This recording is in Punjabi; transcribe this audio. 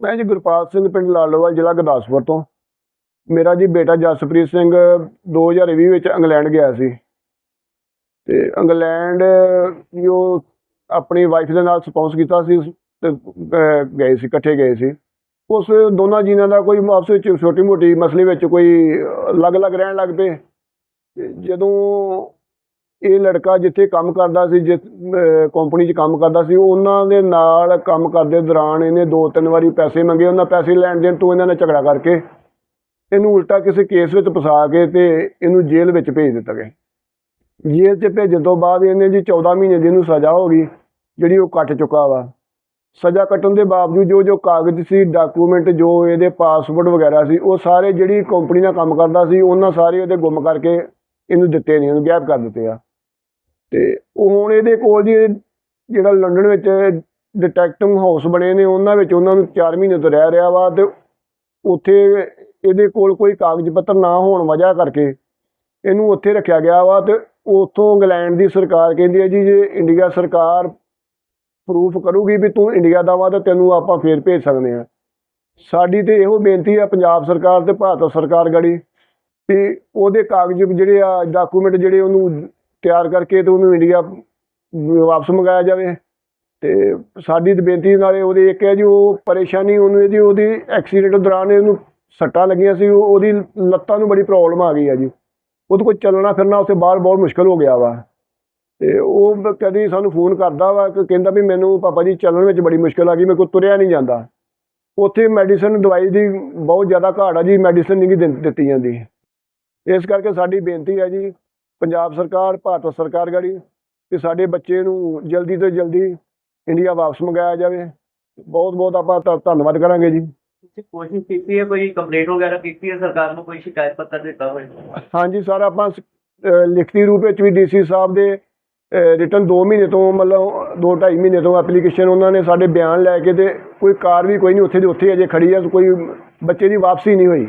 ਮੈਂ ਜੀ ਗੁਰਪਾਲ ਸਿੰਘ ਪਿੰਡ ਲਾਲੋਵਾਲ ਜ਼ਿਲ੍ਹਾ ਗੁਰਦਾਸਪੁਰ ਤੋਂ। ਮੇਰਾ ਜੀ ਬੇਟਾ ਜਸਪ੍ਰੀਤ ਸਿੰਘ 2020 ਵਿੱਚ ਇੰਗਲੈਂਡ ਗਿਆ ਸੀ। ਤੇ ਇੰਗਲੈਂਡ ਵੀ ਉਹ ਆਪਣੀ ਵਾਈਫ ਦੇ ਨਾਲ ਸਪਾਂਸ ਕੀਤਾ ਸੀ ਤੇ ਗਏ ਸੀ, ਇਕੱਠੇ ਗਏ ਸੀ। ਉਸ ਦੋਨਾਂ ਜੀਨਾਂ ਦਾ ਕੋਈ ਆਪਸ ਵਿੱਚ ਛੋਟੀ ਮੋਟੀ ਮਸਲੇ ਵਿੱਚ ਕੋਈ ਅਲੱਗ-ਅਲੱਗ ਰਹਿਣ ਲੱਗ ਪਏ। ਤੇ ਜਦੋਂ ਇਹ ਲੜਕਾ ਜਿੱਥੇ ਕੰਮ ਕਰਦਾ ਸੀ ਜਿਸ ਕੰਪਨੀ 'ਚ ਕੰਮ ਕਰਦਾ ਸੀ, ਉਹਨਾਂ ਦੇ ਨਾਲ ਕੰਮ ਕਰਦੇ ਦੌਰਾਨ ਇਹਨੇ ਦੋ ਤਿੰਨ ਵਾਰੀ ਪੈਸੇ ਮੰਗੇ, ਉਹਨਾਂ ਪੈਸੇ ਲੈਣ ਦੇਣ ਤੋਂ ਇਹਨਾਂ ਨੇ ਝਗੜਾ ਕਰਕੇ ਇਹਨੂੰ ਉਲਟਾ ਕਿਸੇ ਕੇਸ ਵਿੱਚ ਫਸਾ ਕੇ ਤੇ ਇਹਨੂੰ ਜੇਲ੍ਹ ਵਿੱਚ ਭੇਜ ਦਿੱਤਾ ਗਿਆ। ਜੇਲ੍ਹ 'ਚ ਭੇਜਣ ਤੋਂ ਬਾਅਦ ਇਹਨੇ ਜੀ 14 ਮਹੀਨੇ ਦੀ ਇਹਨੂੰ ਸਜ਼ਾ ਹੋ ਗਈ, ਜਿਹੜੀ ਉਹ ਕੱਟ ਚੁੱਕਾ ਵਾ। ਸਜ਼ਾ ਕੱਟਣ ਦੇ ਬਾਵਜੂਦ ਜੋ ਜੋ ਕਾਗਜ਼ ਸੀ ਡਾਕੂਮੈਂਟ ਜੋ ਇਹਦੇ ਪਾਸਪੋਰਟ ਵਗੈਰਾ ਸੀ, ਉਹ ਸਾਰੇ ਜਿਹੜੀ ਕੰਪਨੀ ਨਾਲ ਕੰਮ ਕਰਦਾ ਸੀ, ਉਹਨਾਂ ਸਾਰੇ ਉਹਦੇ ਗੁੰਮ ਕਰਕੇ ਇਹਨੂੰ ਦਿੱਤੇ ਨਹੀਂ ਉਹਨੂੰ ਗਾਇਬ ਕਰ ਦਿੱਤੇ ਆ। ਤੇ ਉਹ ਹੁਣ ਇਹਦੇ ਕੋਲ ਜੀ ਜਿਹੜਾ ਲੰਡਨ ਵਿੱਚ ਡਿਟੈਕਟਿਵ ਹਾਊਸ ਬਣੇ ਨੇ, ਉਹਨਾਂ ਵਿੱਚ ਉਹਨਾਂ ਨੂੰ 4 ਮਹੀਨੇ ਤੋਂ ਰਹਿ ਰਿਹਾ ਵਾ ਤੇ ਉੱਥੇ ਇਹਦੇ ਕੋਲ ਕੋਈ ਕਾਗਜ਼ ਪੱਤਰ ਨਾ ਹੋਣ ਵਜ੍ਹਾ ਕਰਕੇ ਇਹਨੂੰ ਉੱਥੇ ਰੱਖਿਆ ਗਿਆ ਵਾ ਤੇ ਉੱਥੋਂ ਇੰਗਲੈਂਡ ਦੀ ਸਰਕਾਰ ਕਹਿੰਦੀ ਹੈ ਜੀ, ਜੇ ਇੰਡੀਆ ਸਰਕਾਰ ਪ੍ਰੂਫ ਕਰੂਗੀ ਵੀ ਤੂੰ ਇੰਡੀਆ ਦਾ ਵਾ ਤਾਂ ਤੈਨੂੰ ਆਪਾਂ ਫੇਰ ਭੇਜ ਸਕਦੇ ਆ ਸਾਡੀ ਤੇ ਇਹੋ ਬੇਨਤੀ ਆ ਪੰਜਾਬ ਸਰਕਾਰ ਤੇ ਭਾਰਤ ਸਰਕਾਰ ਗੜੀ ਵੀ ਉਹਦੇ ਕਾਗਜ਼ ਜਿਹੜੇ ਆ ਡਾਕੂਮੈਂਟ ਜਿਹੜੇ ਉਹਨੂੰ ਤਿਆਰ ਕਰਕੇ ਤੇ ਉਹਨੂੰ ਇੰਡੀਆ ਵਾਪਸ ਮੰਗਾਇਆ ਜਾਵੇ। ਤੇ ਸਾਡੀ ਤੇ ਬੇਨਤੀ ਨਾਲੇ ਉਹਦੇ ਇੱਕ ਹੈ ਜੀ, ਉਹ ਪਰੇਸ਼ਾਨੀ ਉਹਨੂੰ ਇਹਦੀ ਉਹਦੀ ਐਕਸੀਡੈਂਟ ਦੌਰਾਨ ਇਹਨੂੰ ਸੱਟਾਂ ਲੱਗੀਆਂ ਸੀ, ਉਹ- ਉਹਦੀ ਲੱਤਾਂ ਨੂੰ ਬੜੀ ਪ੍ਰੋਬਲਮ ਆ ਗਈ ਆ ਜੀ। ਉਹਦੇ ਕੋਲ ਚੱਲਣਾ ਫਿਰਨਾ ਉੱਥੇ ਬਾਹਰ ਬਹੁਤ ਮੁਸ਼ਕਲ ਹੋ ਗਿਆ ਵਾ। ਤੇ ਉਹ ਕਦੀ ਸਾਨੂੰ ਫੋਨ ਕਰਦਾ ਵਾ ਕਿ ਕਹਿੰਦਾ ਵੀ ਮੈਨੂੰ ਪਾਪਾ ਜੀ ਚੱਲਣ ਵਿੱਚ ਬੜੀ ਮੁਸ਼ਕਲ ਆ ਗਈ, ਮੇਰੇ ਕੋਲ ਤੁਰਿਆ ਨਹੀਂ ਜਾਂਦਾ। ਉੱਥੇ ਮੈਡੀਸਨ ਦਵਾਈ ਦੀ ਬਹੁਤ ਜ਼ਿਆਦਾ ਘਾਟ ਆ ਜੀ ਮੈਡੀਸਨ ਨਹੀਂ ਦਿੰ- ਦਿੱਤੀ ਜਾਂਦੀ। ਇਸ ਕਰਕੇ ਸਾਡੀ ਬੇਨਤੀ ਹੈ ਜੀ ਪੰਜਾਬ ਸਰਕਾਰ ਭਾਰਤ ਸਰਕਾਰ ਗੜੀ ਕਿ ਸਾਡੇ ਬੱਚੇ ਨੂੰ ਜਲਦੀ ਤੋਂ ਜਲਦੀ ਇੰਡੀਆ ਵਾਪਸ ਮੰਗਾਇਆ ਜਾਵੇ। ਬਹੁਤ ਬਹੁਤ ਆਪਾਂ ਧੰਨਵਾਦ ਕਰਾਂਗੇ ਜੀ। ਤੁਸੀਂ ਕੋਸ਼ਿਸ਼ ਕੀਤੀ ਹੈ ਕੋਈ ਕੰਪਲੇਂਟ ਵਗੈਰਾ ਕੀਤੀ ਹੈ ਸਰਕਾਰ ਨੂੰ ਕੋਈ ਸ਼ਿਕਾਇਤ ਪੱਤਰ ਦਿੱਤਾ ਹੋਵੇ? ਹਾਂਜੀ ਸਰ ਆਪਾਂ ਲਿਖਤੀ ਰੂਪ ਵਿੱਚ ਵੀ ਡੀਸੀ ਸਾਹਿਬ ਦੇ ਰਿਟਰਨ 2 ਮਹੀਨੇ ਤੋਂ ਮਤਲਬ 2 2.5 ਮਹੀਨੇ ਤੋਂ ਐਪਲੀਕੇਸ਼ਨ ਉਹਨਾਂ ਨੇ ਸਾਡੇ ਬਿਆਨ ਲੈ ਕੇ ਤੇ ਕੋਈ ਕਾਰ ਵੀ ਕੋਈ ਨਹੀਂ ਉੱਥੇ ਦੀ ਉੱਥੇ ਅਜੇ ਖੜੀ ਆ ਕੋਈ ਬੱਚੇ ਦੀ ਵਾਪਸੀ ਨਹੀਂ ਹੋਈ।